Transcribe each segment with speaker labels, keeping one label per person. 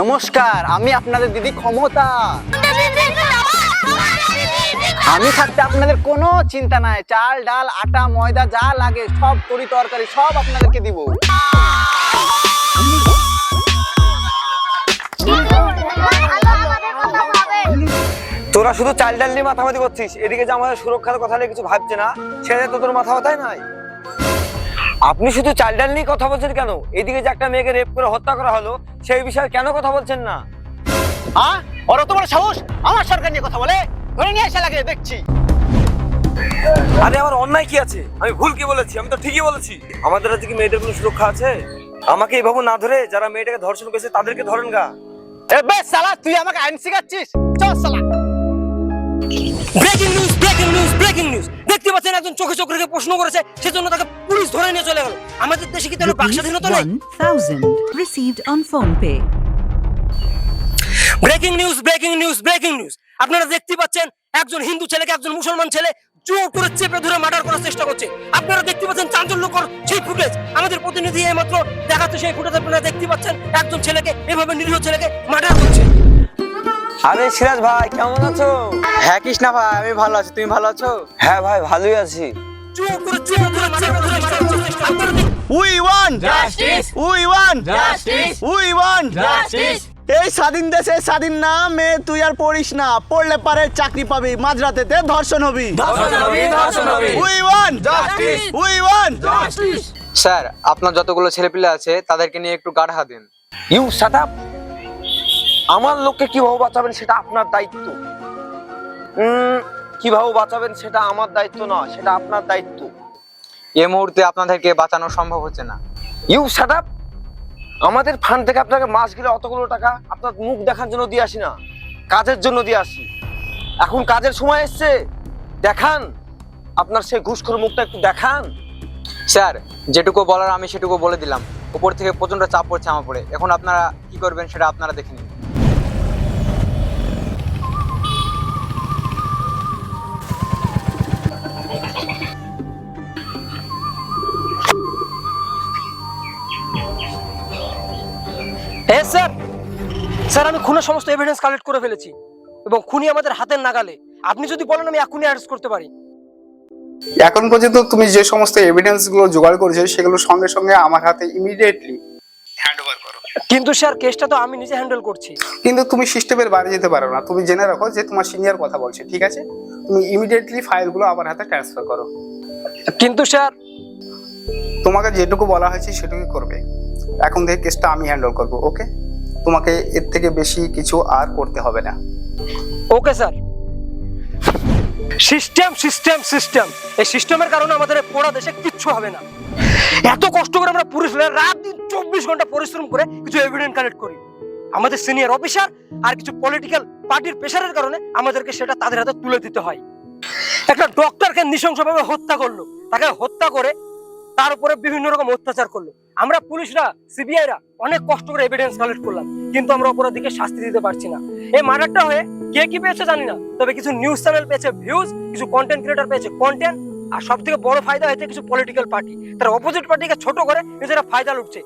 Speaker 1: নমস্কার, আমি আপনাদের দিদি ক্ষমতা। আমি থাকতে আপনাদের কোনো চিন্তা নাই। চাল, ডাল, আটা, ময়দা, যা লাগে, সব তরি তরকারি, সব আপনাদেরকে দিব। তোরা শুধু চাল, ডাল নিয়ে মাথামাতি করছিস। এদিকে যে আমাদের সুরক্ষার কথা নিয়ে কিছু ভাবছে না ছেড়ে তো তোর মাথা ব্যথাই নাই? আপনি শুধু চাল ডাল নিয়ে কথা বলছেন কেন? এদিকে যে একটা মেয়েকে রেপ করে হত্যা করা হলো সেই বিষয়ে কেন কথা বলছেন না?
Speaker 2: ওর তো বড় সাহস? আমার সরকার নিয়ে কথা বলে? ধরে নিয়ে এসে লাগে দেখছি।
Speaker 3: আরে আমার অন্যায় কি আছে? আমি ভুল কি বলেছি? আমি তো ঠিকই বলেছি। আমাদের রাজ্যে কি মেয়েদের কোনো সুরক্ষা আছে? আমাকে এইভাবে না ধরে যারা মেয়েটাকে ধর্ষণ করেছে তাদেরকে ধরেন গা।
Speaker 2: এ সালা তুই আমাকে আইন শিখাচ্ছিস? চল সালা
Speaker 4: breaking news breaking news breaking news পাচ্ছেন একজন চোখে চোখ রেখে প্রশ্ন করেছে সেজন্য তাকে পুলিশ ধরে নিয়ে চলে গেল। আমাদের দেশে কি তাহলে বাক স্বাধীনতা নেই?
Speaker 5: 1000 received on phone pay.
Speaker 4: Breaking news breaking news breaking news আপনারা দেখতে পাচ্ছেন একজন হিন্দু ছেলেকে একজন মুসলমান ছেলে জোর করে চেপে ধরে মার্ডার করার চেষ্টা করছে। আপনারা দেখতে পাচ্ছেন চাঞ্চল্যকর সেই ফুটেজ। আমাদের প্রতিনিধি এইমাত্র দেখাচ্ছে সেই ফুটেজ আপনারা দেখতে পাচ্ছেন একজন ছেলেকে এভাবে নিরীহ ছেলেকে মার্ডার করছে।
Speaker 1: আরে সিরাজ ভাই কেমন আছো?
Speaker 2: হ্যাঁ কৃষ্ণা ভাই আমি ভালো আছি। তুমি ভালো আছো?
Speaker 1: হ্যাঁ ভাই ভালোই আছি।
Speaker 6: We won. We won. We won. এই স্বাধীন দেশে স্বাধীন না মেয়ে তুই আর পড়িস না। পড়লে পারে চাকরি পাবি মাঝরাতেতে ধর্ষণ হবি। We won. We won.
Speaker 7: Sir আপনার যতগুলো ছেলেপিলে আছে তাদেরকে নিয়ে একটু গাঢ়া দিন।
Speaker 3: ইউ শাট আপ আমার লোককে কীভাবে বাঁচাবেন সেটা আপনার দায়িত্ব। উম, কীভাবে বাঁচাবেন সেটা আমার দায়িত্ব না সেটা আপনার দায়িত্ব।
Speaker 7: এই মুহূর্তে আপনাদেরকে বাঁচানো সম্ভব হচ্ছে না।
Speaker 3: ইউ শাট আপ আমাদের ফান্ড থেকে আপনাকে মাস গেলে অতগুলো টাকা আপনার মুখ দেখার জন্য দিয়ে আসি না কাজের জন্য দিয়ে আসি। এখন কাজের সময় এসছে দেখান। আপনার সেই ঘুষখোর মুখটা একটু দেখান।
Speaker 7: স্যার যেটুকু বলার আমি সেটুকু বলে দিলাম। উপর থেকে প্রচণ্ড চাপ পড়ছে আমার পড়ে এখন আপনারা কি করবেন সেটা আপনারা দেখে নিন।
Speaker 4: স্যার আমি খুনের সমস্ত এভিডেন্স কালেক্ট করে ফেলেছি এবং খুনি আমাদের হাতের নাগালে। আপনি যদি বলেন আমি এখনই অ্যারেস্ট করতে পারি।
Speaker 8: এখন পর্যন্ত তুমি যে সমস্ত এভিডেন্সগুলো জোগাড় করেছ সেগুলো সঙ্গে সঙ্গে আমার হাতে ইমিডিয়েটলি হ্যান্ড ওভার করো।
Speaker 4: কিন্তু স্যার কেসটা তো আমি নিজে হ্যান্ডেল করছি।
Speaker 8: কিন্তু তুমি সিস্টেমের বাইরে যেতে পারো না। তুমি জেনে রাখো যে তোমার সিনিয়র কথা বলছে ঠিক আছে? তুমি ইমিডিয়েটলি ফাইলগুলো আমার হাতে ট্রান্সফার করো।
Speaker 4: কিন্তু স্যার
Speaker 8: তোমাকে যেটুকু বলা হয়েছে সেটুকুই করবে। এখন থেকে কেসটা আমি হ্যান্ডেল করব ওকে তোমাকে এর থেকে বেশি কিছু আর করতে হবে না।
Speaker 4: Okay sir system system system এই সিস্টেমের কারণে আমাদের পোড়া দেশে কিচ্ছু হবে না। এত কষ্ট করে আমরা পুলিশ রাত দিন চব্বিশ ঘণ্টা পরিশ্রম করে কিছু এভিডেন্ট কালেক্ট করি। আমাদের সিনিয়র অফিসার আর কিছু পলিটিক্যাল পার্টির প্রেশারের কারণে আমাদেরকে সেটা তাদের হাতে তুলে দিতে হয়। একটা ডক্টরকে নৃশংসভাবে হত্যা করল। তাকে হত্যা করে তার উপরে বিভিন্ন রকম অত্যাচার করল। আমরা পুলিশরা, সিবিআইরা অনেক কষ্ট করে এভিডেন্স কালেক্ট করলাম, কিন্তু আমরা অপরাধীকে শাস্তি দিতে পারছি না। এই মার্ডারটা হয়ে কে কি পেয়েছে জানি না, তবে কিছু নিউজ চ্যানেল পেয়েছে ভিউজ কিছু কন্টেন্ট ক্রিয়েটার পেয়েছে কন্টেন্ট আর সব থেকে বড় ফায়দা হয়েছে কিছু পলিটিক্যাল পার্টি তারা অপোজিট পার্টিকে ছোট করে নিজেরা ফায়দা লুটছে।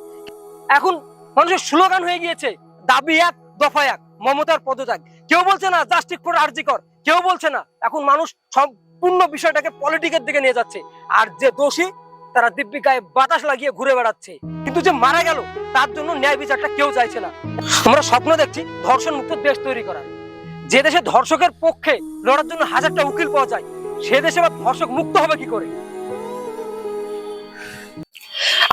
Speaker 4: এখন মানুষের স্লোগান হয়ে গিয়েছে, দাবি এক, দফা এক, মমতার পদত্যাগ। কেউ বলছে না জাস্টিক ফর আরজি কর। কেউ বলছে না, এখন মানুষ সম্পূর্ণ বিষয়টাকে পলিটিকের দিকে নিয়ে যাচ্ছে। আর যে দোষী তারা দিব্যি গায়ে বাতাস লাগিয়ে ঘুরে বেড়াচ্ছে। কিন্তু যে মারা গেল, তার জন্য ন্যায় বিচারটা কেউ চাইছে না। আমরা স্বপ্ন দেখছি ধর্ষণ মুক্ত দেশ তৈরি করার। যে দেশে ধর্ষকের পক্ষে লড়ার জন্য হাজারটা উকিল পাওয়া যায়, সে দেশে আবার ধর্ষক মুক্ত হবে কি করে?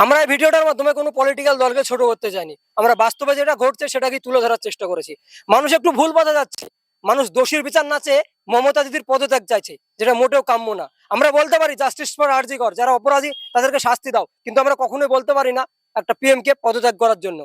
Speaker 4: আমরা এই ভিডিওটার মাধ্যমে কোনো পলিটিক্যাল দলকে ছোট করতে চাইনি। আমরা বাস্তবে যেটা ঘটছে সেটাকে তুলে ধরার চেষ্টা করেছি। মানুষ একটু ভুল বোঝা যাচ্ছে। মানুষ দোষীর বিচার না চেয়ে মমতা দিদির পদত্যাগ চাইছে, যেটা মোটেও কাম্য না। আমরা বলতে পারি জাস্টিস ফর আরজি কর, যারা অপরাধী, তাদেরকে শাস্তি দাও। কিন্তু আমরা কখনোই বলতে পারি না একটা পিএমকে পদত্যাগ করার জন্য।